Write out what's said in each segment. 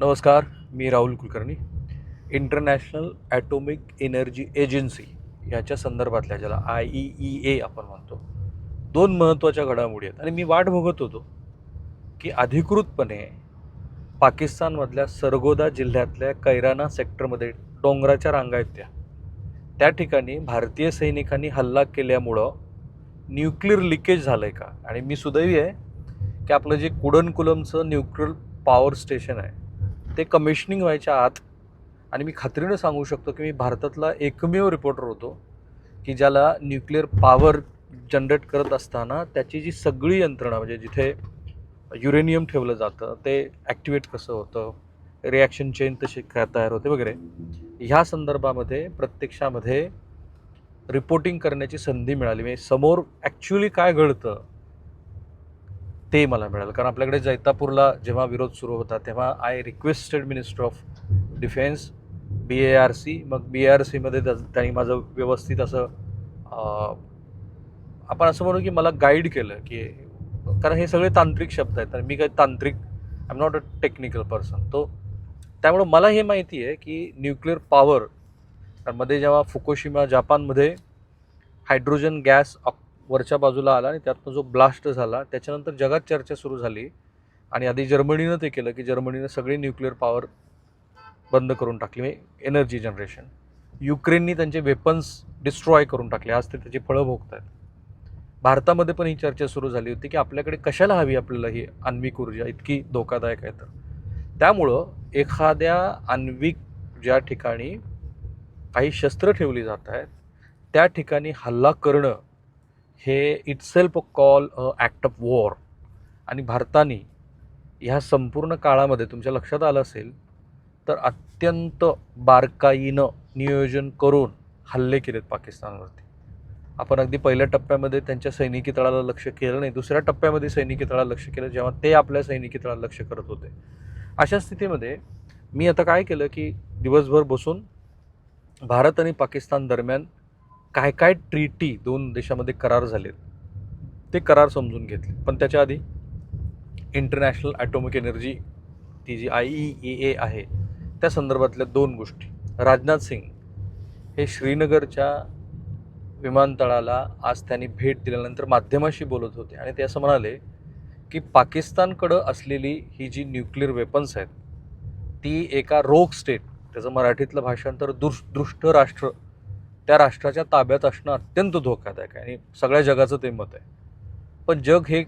नमस्कार मी Rahul Kulkarni. International Atomic Energy Agency याच्या संदर्भातल्या ज्याला आय ई ई ए आपण म्हणतो दोन महत्त्वाच्या घडामोडी आहेत. आणि मी वाट बघत होतो की अधिकृतपणे पाकिस्तानमधल्या सरगोदा जिल्ह्यातल्या कैराना सेक्टरमध्ये डोंगराच्या रांगा आहेत त्या. त्या ठिकाणी भारतीय सैनिकांनी हल्ला केल्यामुळं न्यूक्लिअर लिकेज झालं आहे का? आणि मी सुदैवी आहे की आपलं जे कुडनकुलमचं न्यूक्लिअर पॉवर स्टेशन आहे ते कमिशनिंग व्हायच्या आत आणि मी खात्रीनं सांगू शकतो की मी भारतातला एकमेव रिपोर्टर होतो की ज्याला न्यूक्लिअर पॉवर जनरेट करत असताना त्याची जी सगळी यंत्रणा म्हणजे जिथे युरेनियम ठेवलं जातं ते ॲक्टिवेट कसं होतं रिॲक्शन चेन तशी काय तयार होते वगैरे ह्या संदर्भामध्ये प्रत्यक्षामध्ये रिपोर्टिंग करण्याची संधी मिळाली. म्हणजे समोर ॲक्च्युली काय घडतं ते मला मिळालं. कारण आपल्याकडे जैतापूरला जेव्हा विरोध सुरू होता तेव्हा I requested minister of defence B A R C मग बी ए आर सीमध्ये त्यांनी माझं व्यवस्थित असं आपण असं म्हणू की मला गाईड केलं की कारण हे सगळे तांत्रिक शब्द आहेत. आणि मी काही तांत्रिक I am not a technical person तो त्यामुळं मला हे माहिती आहे की न्यूक्लिअर पॉवर मध्ये जेव्हा फुकोशिमा जापानमध्ये हायड्रोजन गॅस वरच्या बाजूला आला आणि त्यातनं जो ब्लास्ट झाला त्याच्यानंतर जगात चर्चा सुरू झाली. आणि आधी जर्मनीनं ते केलं की जर्मनीनं सगळी न्यूक्लिअर पॉवर बंद करून टाकली म्हणजे एनर्जी जनरेशन. युक्रेननी त्यांचे वेपन्स डिस्ट्रॉय करून टाकले. आज ते त्याची फळं भोगत आहेत भारतामध्ये पण ही चर्चा सुरू झाली होती की आपल्याकडे कशाला हवी आपल्याला ही आण्विक ऊर्जा? इतकी धोकादायक आहे तर. त्यामुळं एखाद्या आण्विक ज्या ठिकाणी काही शस्त्र ठेवली जात आहेत त्या ठिकाणी हल्ला करणं हे itself call a act of war आणि भारताने ह्या संपूर्ण काळामध्ये तुमच्या लक्षात आलं असेल तर अत्यंत बारकाईनं नियोजन करून हल्ले केलेत पाकिस्तानवरती. आपण अगदी पहिल्या टप्प्यामध्ये त्यांच्या सैनिकी तळाला लक्ष केलं नाही दुसऱ्या टप्प्यामध्ये सैनिकी तळाला लक्ष केलं जेव्हा ते आपल्या सैनिकी तळाला लक्ष करत होते. अशा स्थितीमध्ये मी आता काय केलं की दिवसभर बसून भारत आणि पाकिस्तान दरम्यान काय काय ट्रीटी दोन देशामध्ये करार झालेत ते करार समजून घेतले. पण त्याच्या आधी इंटरनॅशनल ॲटॉमिक एनर्जी ती जी आय ई ई ए आहे त्या संदर्भातल्या दोन गोष्टी. राजनाथ सिंग हे श्रीनगरच्या विमानतळाला आज त्यांनी भेट दिल्यानंतर माध्यमाशी बोलत होते आणि ते असं म्हणाले की पाकिस्तानकडं असलेली ही जी न्यूक्लिअर वेपन्स आहेत ती एका रोग स्टेट त्याचं मराठीतलं भाषांतर दुष दृष्ट राष्ट्र त्या राष्ट्राच्या ताब्यात असणं अत्यंत धोकादायक आहे आणि सगळ्या जगाचं ते मत आहे. पण जग हे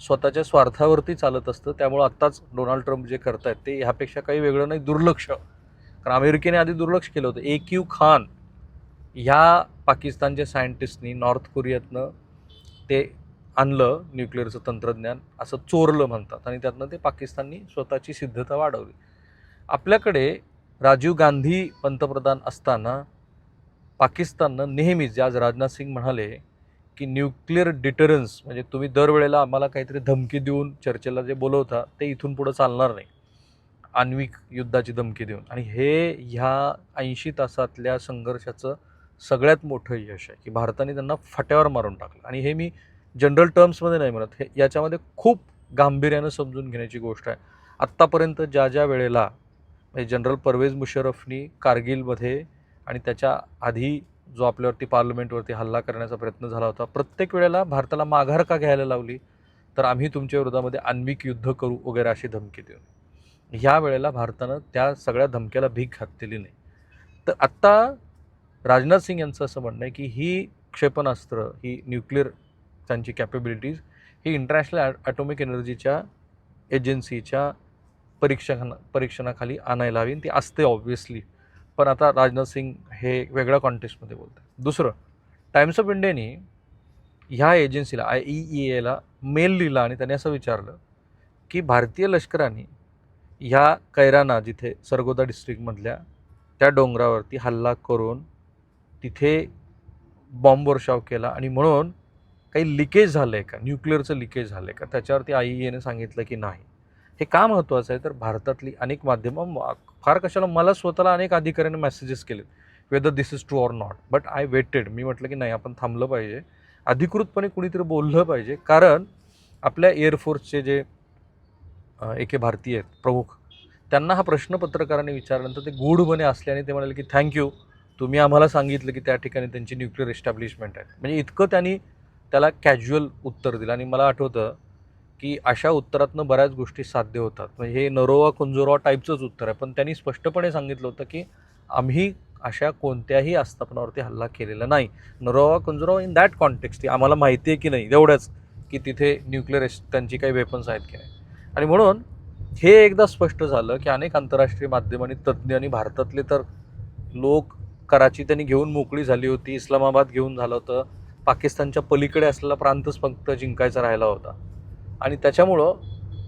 स्वतःच्या स्वार्थावरती चालत असतं त्यामुळं आत्ताच डोनाल्ड ट्रम्प जे करतायत ते ह्यापेक्षा काही वेगळं नाही दुर्लक्ष. कारण अमेरिकेने आधी दुर्लक्ष केलं होतं. ए क्यू खान ह्या पाकिस्तानच्या सायंटिस्टनी नॉर्थ कोरियातनं ते आणलं न्यूक्लिअरचं तंत्रज्ञान असं चोरलं म्हणतात आणि त्यातनं ते पाकिस्ताननी स्वतःची सिद्धता वाढवली. आपल्याकडे राजीव गांधी पंतप्रधान असताना पाकिस्ताननं नेहमीच आज राजनाथ सिंग म्हणाले की न्यूक्लिअर डिटरन्स म्हणजे तुम्ही दरवेळेला आम्हाला काहीतरी धमकी देऊन चर्चेला जे बोलवता ते इथून पुढं चालणार नाही. आण्विक युद्धाची धमकी देऊन. आणि हे ह्या ऐंशी तासातल्या संघर्षाचं सगळ्यात मोठं यश आहे की भारताने त्यांना फट्यावर मारून टाकलं. आणि हे मी जनरल टर्म्समध्ये नाही म्हणत हे याच्यामध्ये खूप गांभीर्यानं समजून घेण्याची गोष्ट आहे. आत्तापर्यंत ज्या ज्या वेळेला म्हणजे जनरल परवेज मुशर्रफनी कारगिलमध्ये आणि त्याच्या आधी जो आपल्यावरती पार्लमेंटवरती हल्ला करण्याचा प्रयत्न झाला होता प्रत्येक वेळेला भारताला माघार का घ्यायला लावली तर आम्ही तुमच्या विरोधामध्ये आण्विक युद्ध करू वगैरे अशी धमकी देऊ ह्या वेळेला भारतानं त्या सगळ्या धमक्याला भीक घातलेली नाही. तर आत्ता राजनाथ सिंग यांचं असं म्हणणं आहे की ही क्षेपणास्त्र ही न्यूक्लिअर त्यांची कॅपेबिलिटीज ही इंटरनॅशनल ॲटॉमिक एनर्जीच्या एजन्सीच्या परीक्षणा परीक्षणाखाली आणायला हवी ती असते ऑब्व्हियसली पण आता राजनाथ सिंग हे वेगळ्या कॉन्टेक्स्टमध्ये बोलत आहे दुसरं टाइम्स ऑफ इंडियानी ह्या एजन्सीला आय ई ई एला मेल लिहिला आणि त्याने असं विचारलं की भारतीय लष्कराने ह्या कैराना जिथे सरगोदा डिस्ट्रिक्टमधल्या त्या डोंगरावरती हल्ला करून तिथे बॉम्ब वर्षाव केला आणि म्हणून काही लिकेज झालं आहे का? न्यूक्लिअरचं लिकेज झालं आहे का? त्याच्यावरती आय ई एने सांगितलं की नाही. हे का महत्त्वाचं आहे? तर भारतातली अनेक माध्यमं फार कशाला मला स्वतःला अनेक अधिकाऱ्यांनी मेसेजेस केलेत whether this is true or not but I waited मी म्हटलं की नाही आपण थांबलं पाहिजे. अधिकृतपणे कुणीतरी बोललं पाहिजे. कारण आपल्या एअरफोर्सचे जे एके भारतीय आहेत प्रमुख त्यांना हा प्रश्न पत्रकारांनी विचारल्यानंतर ते गूढपणे असल्याने ते म्हणाले की थँक्यू तुम्ही आम्हाला सांगितलं की त्या ठिकाणी त्यांची न्यूक्लिअर एस्टॅब्लिशमेंट आहे. म्हणजे इतकं त्यांनी त्याला कॅज्युअल उत्तर दिलं. आणि मला आठवतं की अशा उत्तरातनं बऱ्याच गोष्टी साध्य होतात. म्हणजे हे नरोवा कुंजोरवा टाईपचंच उत्तर आहे. पण त्यांनी स्पष्टपणे सांगितलं होतं की आम्ही अशा कोणत्याही आस्थापनावरती हल्ला केलेला नाही. नरोवा कुंजोरवा इन दॅट कॉन्टेक्स्ट आम्हाला माहिती आहे की नाही. एवढंच की तिथे न्यूक्लिअर एस त्यांची काही वेपन्स आहेत की नाही. आणि म्हणून हे एकदा स्पष्ट झालं की अनेक आंतरराष्ट्रीय माध्यम आणि तज्ज्ञ आणि भारतातले तर लोक कराची त्यांनी घेऊन मोकळी झाली होती. इस्लामाबाद घेऊन झालं होतं. पाकिस्तानच्या पलीकडे असलेला प्रांतच फक्त जिंकायचा राहिला होता. आणि त्याच्यामुळं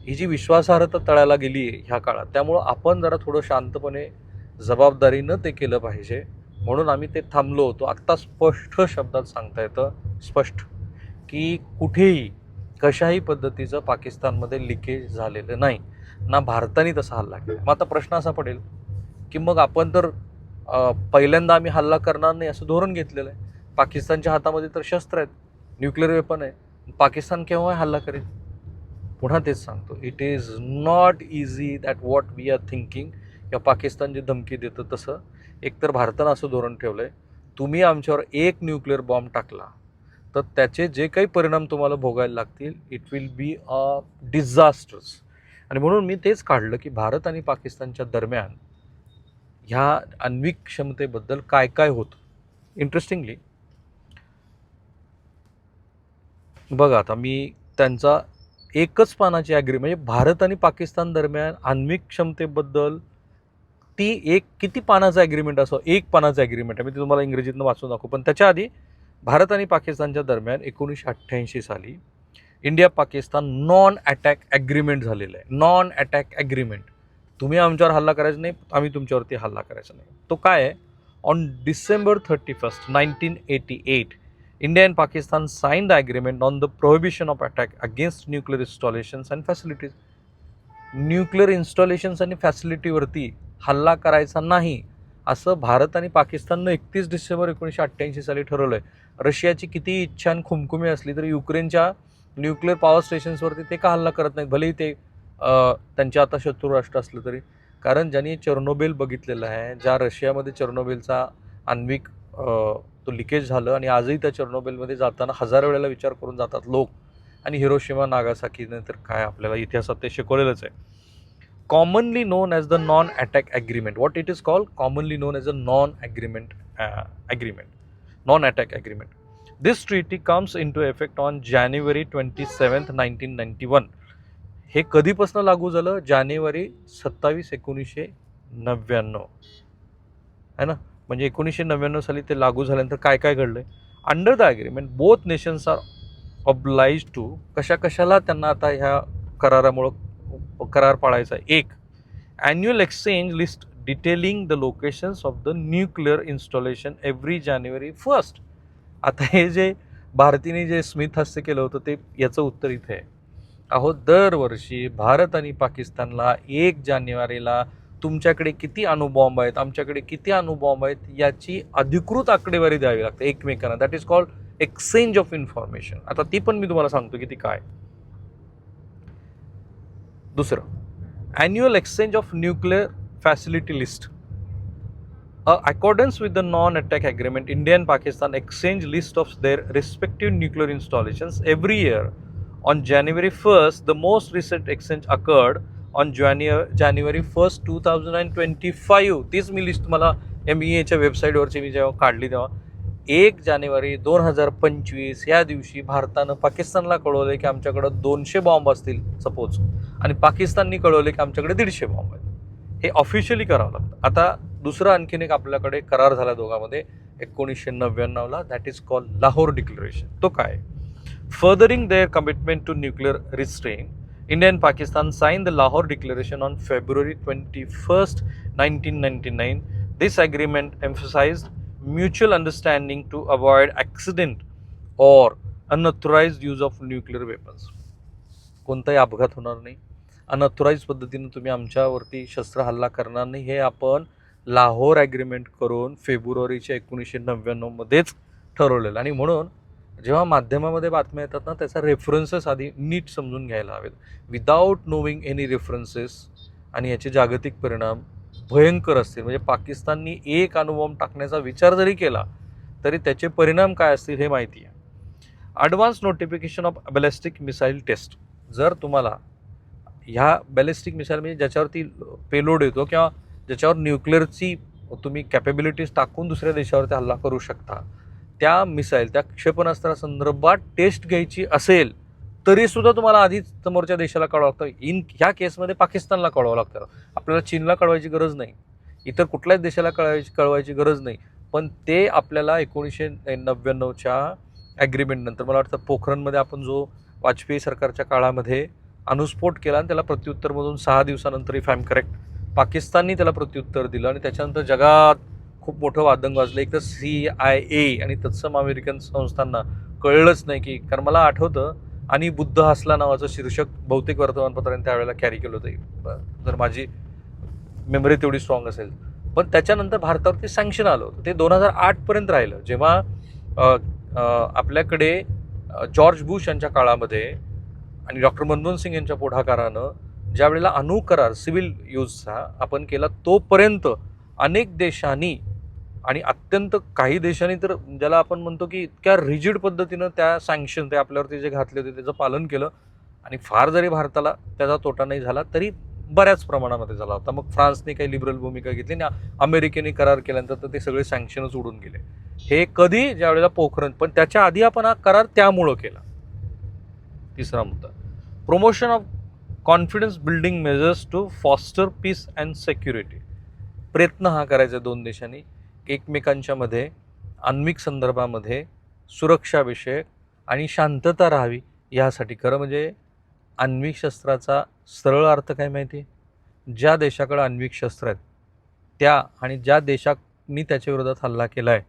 ही जी विश्वासार्हता तळायला गेली आहे ह्या काळात त्यामुळं आपण जरा थोडं शांतपणे जबाबदारीनं ते केलं पाहिजे. म्हणून आम्ही ते थांबलो होतो. आत्ता स्पष्ट शब्दात सांगता येतं स्पष्ट की कुठेही कशाही पद्धतीचं पाकिस्तानमध्ये लिकेज झालेलं नाही. ना भारताने तसा हल्ला केला. मग आता प्रश्न असा पडेल की मग आपण तर पहिल्यांदा आम्ही हल्ला करणार नाही असं धोरण घेतलेलं आहे. पाकिस्तानच्या हातामध्ये तर शस्त्र आहेत न्यूक्लिअर वेपन आहे. पाकिस्तान केव्हा हल्ला करेल? पुन्हा तेच सांगतो. It is not easy that what we are thinking किंवा पाकिस्तान जे धमकी देतं तसं एकतर भारतानं असं धोरण ठेवलं आहे तुम्ही आमच्यावर एक न्यूक्लिअर बॉम्ब टाकला तर त्याचे जे काही परिणाम तुम्हाला भोगायला लागतील it will be a disasters आणि म्हणून मी तेच काढलं की भारत आणि पाकिस्तानच्या दरम्यान ह्या आण्विक क्षमतेबद्दल काय काय होतं? इंटरेस्टिंगली बघा आता मी त्यांचा एकच पानाची ॲग्री म्हणजे भारत आणि पाकिस्तान दरम्यान आण्विक क्षमतेबद्दल ती एक किती पानाचं ॲग्रीमेंट असो एक पानाचं ॲग्रीमेंट आहे. मी ते तुम्हाला इंग्रजीतनं वाचून दाखवू. पण त्याच्या आधी भारत आणि पाकिस्तानच्या दरम्यान एकोणीसशे अठ्ठ्याऐंशी साली India Pakistan non attack agreement झालेलं आहे. नॉन अटॅक ॲग्रीमेंट तुम्ही आमच्यावर हल्ला करायचा नाही आम्ही तुमच्यावरती हल्ला करायचा नाही. तो काय आहे? On December thirty first nineteen eighty eight India and Pakistan signed the agreement on the prohibition of attack against nuclear installations and facilities nuclear installations आणि फॅसिलिटीवरती हल्ला करायचा नाही असं भारत आणि पाकिस्ताननं एकतीस डिसेंबर एकोणीसशे अठ्ठ्याऐंशी साली ठरवलं आहे रशियाची किती इच्छा आणि खुमखुमी असली तरी युक्रेनच्या न्यूक्लिअर पॉवर स्टेशन्सवरती ते का हल्ला करत नाहीत? भलेही ते त्यांच्या त्यांचे आता शत्रू राष्ट्र असलं तरी. कारण ज्यांनी चेर्नोबिल बघितलेलं आहे ज्या रशियामध्ये चेर्नोबिलचा आण्विक तो लिकेज झालं आणि आजही त्या चेर्नोबिलमध्ये जाताना हजार वेळेला विचार करून जातात लोक. आणि हिरोशिमा नागासाकीने तर काय आपल्याला इतिहासात ते शिकवलेलंच आहे. Commonly known as the non attack agreement what it is call commonly known as a non agreement agreement non attack agreement this treaty comes into effect on January twenty seventh nineteen ninety one हे कधीपासून लागू झालं? जानेवारी सत्तावीस एकोणीसशे नव्याण्णव. है ना? म्हणजे एकोणीसशे नव्याण्णव साली ते लागू झाल्यानंतर काय काय घडलं under the agreement both nations are oblige to कशा कशाला त्यांना आता ह्या करारामुळं करार पाळायचा आहे. एक annual exchange list detailing the locations of the nuclear installation every January first आता हे जे भारतीने जे स्मिथ हास्य केलं होतं ते याचं उत्तर इथे आहे. अहो दरवर्षी भारत आणि पाकिस्तानला एक जानेवारीला तुमच्याकडे किती अणुबॉम्ब आहेत आमच्याकडे किती अणुबॉम्ब आहेत याची अधिकृत आकडेवारी द्यावी लागते एकमेकांना. That is called exchange of information आता ती पण मी तुम्हाला सांगतो की ती काय दुसरं annual exchange of nuclear facility list accordance with the non attack agreement Indian Pakistan exchange list of their respective nuclear installations every year on January first the most recent exchange occurred on Jan January first two thousand and twenty five तीच मी list मला M E एच्या वेबसाईटवरची मी जेव्हा काढली तेव्हा. एक जानेवारी दोन हजार पंचवीस या दिवशी भारतानं पाकिस्तानला कळवलं की आमच्याकडं दोनशे बॉम्ब असतील सपोज आणि पाकिस्ताननी कळवले की आमच्याकडे दीडशे बॉम्ब आहेत. हे ऑफिशियली करावं लागतं. आता दुसरं आणखीन एक आपल्याकडे करार झाला दोघांमध्ये. एकोणीसशे नव्याण्णवला that is call Lahore declaration तो काय? Furthering their commitment to nuclear restraint India and Pakistan sign the Lahore declaration on February twenty first nineteen ninety nine this agreement emphasise mutual understanding to avoid accident or unauthorise use of nuclear weapons कोणताही अपघात होणार नाही. Unauthorise पद्धतीनं तुम्ही आमच्यावरती शस्त्र हल्ला करणार नाही. हे आपण लाहोर ॲग्रीमेंट करून फेब्रुवारीच्या एकोणीसशे नव्याण्णवमध्येच ठरवलेलं. आणि म्हणून जेव्हा माध्यमामध्ये बातम्या येतात ना त्याचा रेफरन्सेस आधी नीट समजून घ्यायला हवेत. विदाऊट नोविंग एनी रेफरन्सेस आणि याचे जागतिक परिणाम भयंकर असतील. म्हणजे पाकिस्ताननी एक अणुबॉम्ब टाकण्याचा विचार जरी केला तरी त्याचे परिणाम काय असतील हे माहिती आहे. Advance notification of ballistic missile test जर तुम्हाला ह्या बॅलिस्टिक मिसाईल म्हणजे ज्याच्यावरती पेलोड येतो किंवा ज्याच्यावर न्यूक्लिअरची तुम्ही कॅपेबिलिटीज टाकून दुसऱ्या देशावरती हल्ला करू शकता त्या मिसाईल त्या क्षेपणास्त्रासंदर्भात टेस्ट घ्यायची असेल तरीसुद्धा तुम्हाला आधीच समोरच्या देशाला कळवावं लागतं. इन ह्या केसमध्ये पाकिस्तानला कळवावं लागतं. आपल्याला चीनला कळवायची गरज नाही. इतर कुठल्याच देशाला कळवायची कळवायची गरज नाही. पण ते आपल्याला एकोणीसशे नव्याण्णवच्या ॲग्रीमेंटनंतर मला वाटतं पोखरणमध्ये आपण जो वाजपेयी सरकारच्या काळामध्ये अणुस्फोट केला आणि त्याला प्रत्युत्तरमधून सहा दिवसानंतर इफ आय एम करेक्ट पाकिस्ताननी त्याला प्रत्युत्तर दिलं आणि त्याच्यानंतर जगात खूप मोठं वादंग वाजलं. एक तर सी आय ए आणि तत्सम अमेरिकन संस्थांना कळलंच नाही की कारण मला आठवतं आणि बुद्ध हसला नावाचं शीर्षक बहुतेक वर्तमानपत्रांनी त्यावेळेला कॅरी केलं होतं. जर माझी मेमरी तेवढी स्ट्रॉंग असेल. पण त्याच्यानंतर भारतावरती सँक्शन आलं होतं. ते दोन हजार आठपर्यंत राहिलं. जेव्हा आपल्याकडे जॉर्ज बुश यांच्या काळामध्ये आणि डॉक्टर मनमोहन सिंग यांच्या पुढाकारानं ज्या वेळेला अणु करार सिव्हिल यूजचा आपण केला तोपर्यंत अनेक देशांनी आणि अत्यंत काही देशांनी तर ज्याला आपण म्हणतो की इतक्या रिजिड पद्धतीनं त्या सँक्शन ते आपल्यावरती जे घातले होते त्याचं पालन केलं. आणि फार जरी भारताला त्याचा तोटा नाही झाला तरी बऱ्याच प्रमाणामध्ये झाला होता. मग फ्रान्सने काही लिबरल भूमिका घेतली आणि अमेरिकेने करार केल्यानंतर तर ते सगळे सँक्शनच उडून गेले. हे कधी ज्यावेळेला पोखरण पण त्याच्या आधी आपण हा करार त्यामुळं केला. तिसरा मुद्दा. Promotion of confidence building measures to foster peace and security प्रयत्न हा करायचा आहे दोन देशांनी. एकमेकांच्या मध्ये आण्विक संदर्भामध्ये सुरक्षाविषयक आणि शांतता राहावी यासाठी. खरं म्हणजे आण्विक शस्त्राचा सरळ अर्थ काय माहिती आहे? ज्या देशाकडं आण्विक शस्त्र आहेत त्या आणि ज्या देशांनी त्याच्या विरोधात हल्ला केला आहे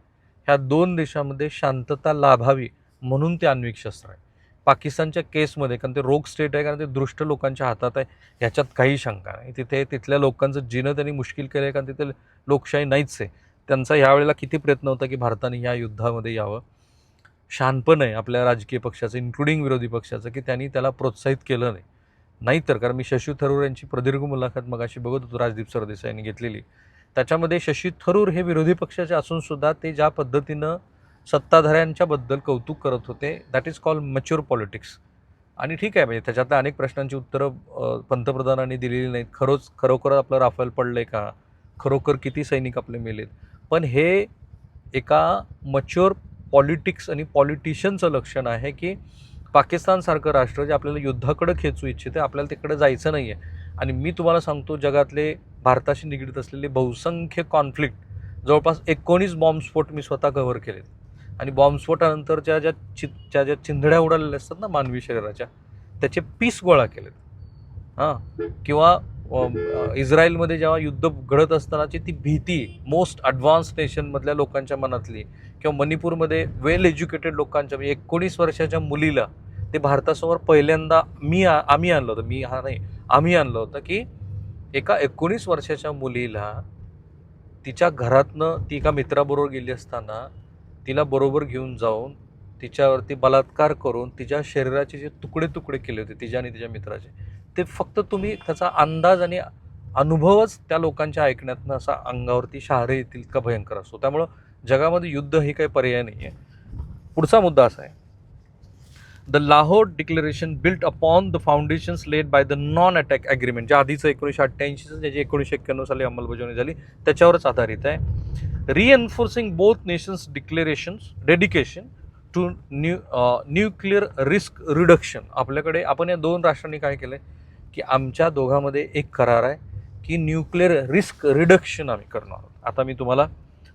ह्या दोन देशामध्ये शांतता लाभावी म्हणून ते आण्विक शस्त्र आहे. पाकिस्तानच्या केसमध्ये कारण ते रोग स्टेट आहे कारण ते दृष्ट लोकांच्या हातात आहे ह्याच्यात काही शंका नाही. तिथे तिथल्या लोकांचं जिणं त्यांनी मुश्किल केलं आहे कारण तिथे लोकशाही नाहीच आहे. त्यांचा ह्यावेळेला किती प्रयत्न होता की भारताने या युद्धामध्ये यावं? शहाणपण आहे आपल्या राजकीय पक्षाचं इन्क्लुडिंग विरोधी पक्षाचं की त्यांनी त्याला प्रोत्साहित केलं नाही. नाहीतर कारण मी शशी थरूर यांची प्रदीर्घ मुलाखत मगाशी बघत होतो राजदीप सरदेसाई यांनी घेतलेली. त्याच्यामध्ये शशी थरूर हे विरोधी पक्षाचे असूनसुद्धा ते ज्या पद्धतीनं सत्ताधाऱ्यांच्याबद्दल कौतुक करत होते that is call mature politics आणि ठीक आहे म्हणजे त्याच्यातल्या अनेक प्रश्नांची उत्तरं पंतप्रधानांनी दिलेली नाहीत. खरोच खरोखर आपलं राफेल आहे का? खरोखर किती सैनिक आपले मेलेत? पण हे एका मच्युअर पॉलिटिक्स आणि पॉलिटिशियनचं लक्षण आहे की पाकिस्तानसारखं राष्ट्र जे आपल्याला युद्धाकडे खेचू इच्छिते आपल्याला तिकडे जायचं नाही आहे आणि मी तुम्हाला सांगतो जगातले भारताशी निगडीत असलेले बहुसंख्य कॉन्फ्लिक्ट जवळपास एकोणीस बॉम्बस्फोट मी स्वतः कव्हर केलेत. आणि बॉम्बस्फोटानंतरच्या ज्या चि ज्या ज्या चिंधड्या उडालेल्या असतात ना मानवी शरीराच्या त्याचे पीस गोळा केलेत. हां. किंवा इस्रायलमध्ये जेव्हा युद्ध घडत असतानाची ती भीती मोस्ट ॲडव्हान्स नेशनमधल्या लोकांच्या मनातली किंवा मणिपूरमध्ये वेल एज्युकेटेड लोकांच्या म्हणजे एकोणीस वर्षाच्या मुलीला ते भारतासमोर पहिल्यांदा मी आ- आम्ही आणलं होतं मी हा नाही आम्ही आणलं होतं की एका एकोणीस वर्षाच्या मुलीला तिच्या घरातनं ती एका मित्राबरोबर गेली असताना तिला बरोबर घेऊन जाऊन तिच्यावरती बलात्कार करून तिच्या शरीराचे जे तुकडे तुकडे केले होते तिच्या आणि तिच्या मित्राचे ते फक्त तुम्ही त्याचा अंदाज आणि अनुभवच त्या लोकांच्या ऐकण्यातनं असा अंगावरती शहारे येतील इतका भयंकर असतो त्यामुळं जगामध्ये युद्ध हे काही पर्याय नाही आहे पुढचा मुद्दा असा आहे. The Lahore declaration built upon the foundations laid by the non attack agreement ज्या आधीचं एकोणीसशे अठ्ठ्याऐंशीचं ज्याची एकोणीसशे एक्क्याण्णव साली अंमलबजावणी झाली त्याच्यावरच आधारित आहे. Reinforcing both nations declarations dedication to new nuclear risk reduction आपल्याकडे आपण या दोन राष्ट्रांनी काय केलं आहे की आमच्या दोघांमध्ये एक करार आहे की न्यूक्लिअर रिस्क रिडक्शन आम्ही करणार आहोत. आता मी तुम्हाला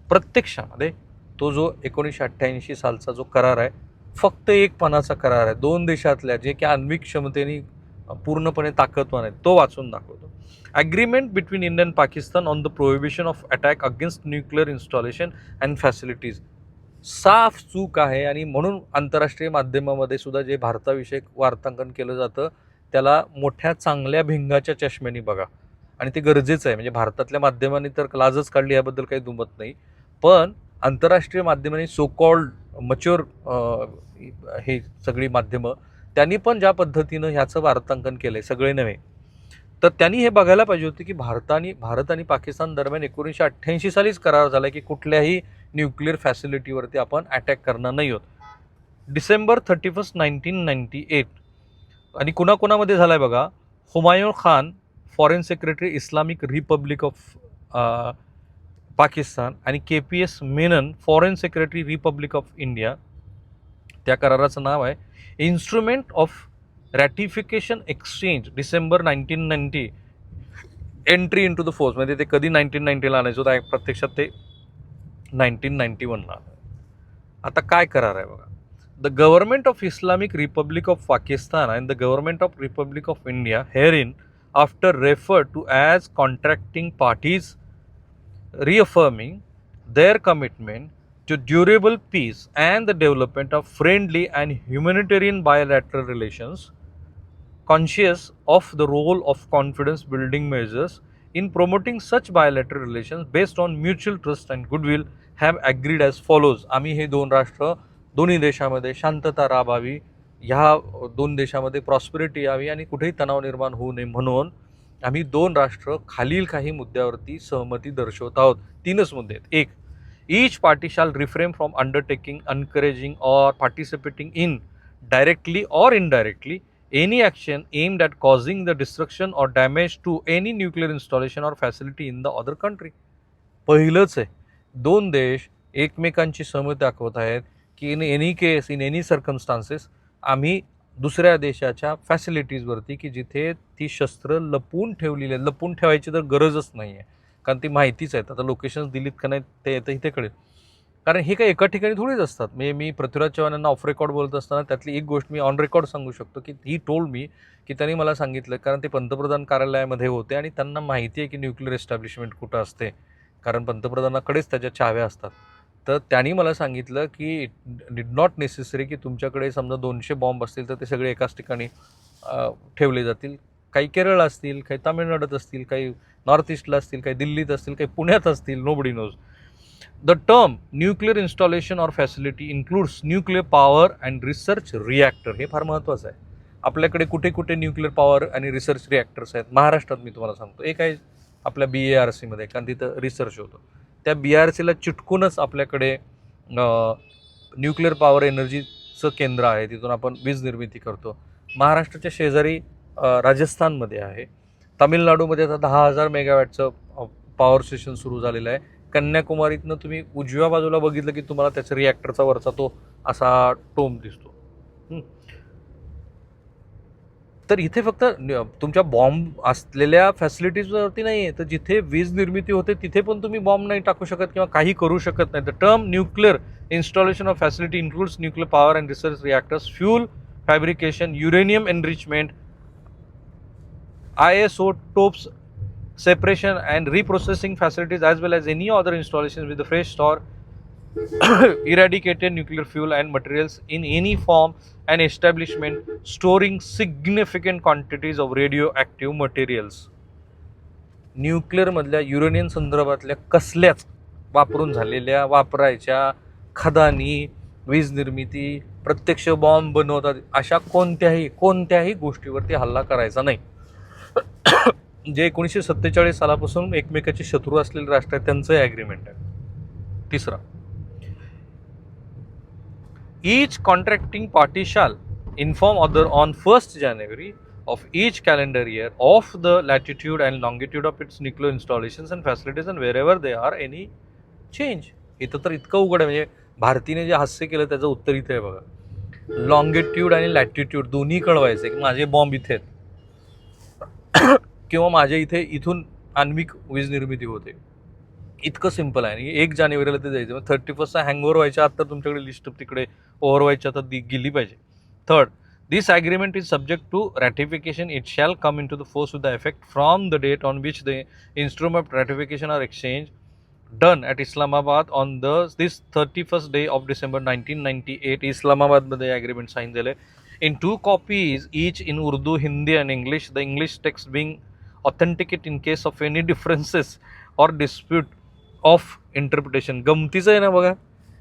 प्रत्यक्षामध्ये तो जो एकोणीसशे अठ्ठ्याऐंशी सालचा जो करार आहे फक्त एक पानाचा करार आहे. दोन देशातल्या जे की आण्विक क्षमतेने पूर्णपणे ताकदवान आहेत तो वाचून दाखवतो. Agreement between India and Pakistan on the prohibition of attack against nuclear installation and facilities साफ चूक आहे आणि म्हणून आंतरराष्ट्रीय माध्यमामध्ये सुद्धा जे भारताविषयक वार्तांकन केलं जातं त्याला मोठ्या चांगल्या भिंगाच्या चष्म्याने बघा. आणि ते गरजेचं आहे. म्हणजे भारतातल्या माध्यमांनी तर लाजच काढली याबद्दल काही दुमत नाही. पण आंतरराष्ट्रीय माध्यमांनी सो कॉल्ड मच्युअर हे सगळी माध्यमं त्यांनी पण ज्या पद्धतीनं ह्याचं वार्तांकन केलं आहे सगळे नव्हे तर त्यांनी हे बघायला पाहिजे होते की भारताने भारत आणि पाकिस्तान दरम्यान एकोणीसशे अठ्ठ्याऐंशी सालीच करार झाला की कुठल्याही न्यूक्लिअर फॅसिलिटीवरती आपण अटॅक करणार नाही आहोत. December thirty first nineteen ninety eight आणि कुणाकुणामध्ये झाला आहे बघा Humayun Khan foreign secretary Islamic republic of Pakistan आणि K P S Menon foreign secretary republic of India त्या कराराचं नाव आहे. Instrument of ratification exchange December nineteen ninety entry into the force म्हणजे ते कधी नाईन्टीन नाईन्टीला आणायचं होतं प्रत्यक्षात ते नाईन्टीन नाईन्टी वनला आता काय करार आहे बघा? The government of Islamic Republic of Pakistan and the government of Republic of India hereinafter refer to as contracting parties reaffirming their commitment to durable peace and the development of friendly and humanitarian bilateral relations, conscious of the role of confidence building measures in promoting such bilateral relations based on mutual trust and goodwill, have agreed as follows. आम्ही हे दोन राष्ट्र दोन्ही देशामध्ये शांतता राबावी ह्या दोन देशामध्ये प्रॉस्पेरिटी यावी आणि कुठेही तणाव निर्माण होऊ नये म्हणून आम्ही दोन राष्ट्र खालील काही मुद्द्यावरती सहमती दर्शवत आहोत. तीनच मुद्दे आहेत. एक each party shall refrain from undertaking encouraging or participating in directly or indirectly any action aimed at causing the destruction or damage to any nuclear installation or facility in the other country पहिलंच आहे. दोन देश एकमेकांची सहमती दाखवत आहेत. की in any case in any circumstances आम्ही दुसऱ्या देशाच्या फॅसिलिटीजवरती की जिथे ती शस्त्र लपून ठेवलेली आहेत. लपून ठेवायची तर गरजच नाही आहे कारण ती माहितीच आहेत. आता लोकेशन्स दिलीत का नाही ते येतं इथे कळेल. कारण हे काही एका ठिकाणी थोडीच असतात. म्हणजे मी पृथ्वीराज चव्हाण यांना ऑफ रेकॉर्ड बोलत असताना त्यातली एक गोष्ट मी ऑन रेकॉर्ड सांगू शकतो की ही टोल मी की त्यांनी मला सांगितलं कारण ते पंतप्रधान कार्यालयामध्ये होते आणि त्यांना माहिती आहे की न्यूक्लिअर एस्टॅब्लिशमेंट कुठं असते. कारण पंतप्रधानाकडेच त्याच्या चाव्या असतात. तर त्यांनी मला सांगितलं की इट डिड नॉट नेसेसरी की तुमच्याकडे समजा दोनशे बॉम्ब असतील तर ते सगळे एकाच ठिकाणी ठेवले जातील. काही केरळ असतील काही तामिळनाडूत असतील काही नॉर्थ ईस्टला असतील काही दिल्लीत असतील काही पुण्यात असतील nobody knows the term nuclear installation or facility includes nuclear power and research reactor हे फार महत्त्वाचं आहे. आपल्याकडे कुठे कुठे न्यूक्लिअर पॉवर आणि रिसर्च रिॲक्टर्स आहेत महाराष्ट्रात मी तुम्हाला सांगतो. एक आहे आपल्या बी ए आर सीमध्ये कारण तिथं रिसर्च होतो. त्या बी आर सीला चिटकूनच आपल्याकडे न्यूक्लिअर पॉवर एनर्जीचं केंद्र आहे. तिथून आपण वीज निर्मिती करतो. महाराष्ट्राच्या शेजारी राजस्थानमध्ये आहे. तामिळनाडूमध्ये आता दहा हजार मेगावॅटचं पॉवर स्टेशन सुरू झालेलं आहे. कन्याकुमारीतनं तुम्ही उजव्या बाजूला बघितलं की तुम्हाला त्याचा रिॲक्टरचा वरचा तो असा टोम दिसतो. तर इथे फक्त तुमच्या बॉम्ब असलेल्या फॅसिलिटीजवरती नाही आहे तर जिथे वीज निर्मिती होते तिथे पण तुम्ही बॉम्ब नाही टाकू शकत किंवा काही करू शकत नाही. तर term nuclear installation of facility includes nuclear power and research reactors fuel fabrication uranium enrichment isotopes separation and reprocessing facilities as well any any installations installation the fresh store eradicated nuclear fuel and materials in any form an establishment storing significant quantities of radioactive materials. न्यूक्लिअरमधल्या uranium संदर्भातल्या कसल्याच वापरून झालेल्या वापरायच्या खदानी वीज निर्मिती प्रत्यक्ष bomb बनवतात अशा कोणत्याही कोणत्याही गोष्टीवरती हल्ला करायचा नाही. जे एकोणीसशे सत्तेचाळीस सालापासून एकमेकाचे शत्रू असलेले राष्ट्र आहेत त्यांचं ॲग्रीमेंट आहे. तिसरा each contracting party shall inform other on 1st January of each calendar year of the latitude and longitude of its nuclear installations and facilities and wherever they are any change इथं तर इतकं उघड आहे म्हणजे भारतीने जे हास्य केलं त्याचं उत्तर इथे आहे बघा लॉंगिट्यूड आणि लॅटिट्यूड दोन्ही कळवायचे की माझे बॉम्ब इथे आहेत किंवा माझ्या इथे इथून आण्विक वीज निर्मिती होते इतकं सिंपल आहे. आणि एक जानेवारीला ते जायचं. मग थर्टी फर्स्टचा हँग ओव्हर व्हायचा आत्ता तुमच्याकडे लिस्ट तिकडे ओव्हर व्हायची आता दि गेली पाहिजे. Third this agreement is subject to ratification it shall come into the force with the effect from the date on which the instrument ratification are exchange done at Islamabad on the this thirty first day of December nineteen ninety eight इस्लामाबादमध्ये agreement sign झाले. In two copies each in Urdu Hindi and English the English text being authenticate in case of any differences or dispute of interpretation. गमतीचं आहे ना बघा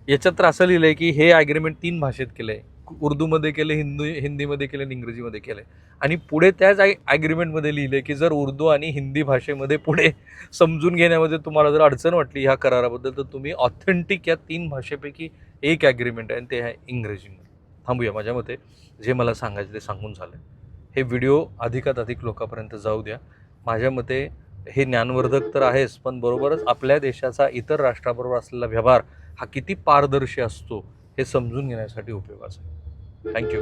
याच्यात तर असं लिहिलं आहे की हे ॲग्रीमेंट तीन भाषेत केलं आहे उर्दूमध्ये केले हिंदू हिंदीमध्ये केलं आणि इंग्रजीमध्ये आहे आणि पुढे त्याच ॲग्रीमेंटमध्ये लिहिलं की जर उर्दू आणि हिंदी भाषेमध्ये पुढे समजून घेण्यामध्ये तुम्हाला जर अडचण वाटली ह्या कराराबद्दल तर तुम्ही ऑथेंटिक या तीन भाषेपैकी एक ॲग्रीमेंट आहे आणि ते आहे इंग्रजीमध्ये. थांबूया माझ्या मते. जे मला सांगायचं ते सांगून झालं. हे व्हिडिओ अधिकात अधिक लोकांपर्यंत जाऊ द्या. माझ्या मते हे ज्ञानवर्धक तर आहेच पण बरोबरच आपल्या देशाचा इतर राष्ट्राबरोबर असलेला व्यवहार हा किती पारदर्शी असतो हे समजून घेण्यासाठी उपयोगाचा आहे. थँक्यू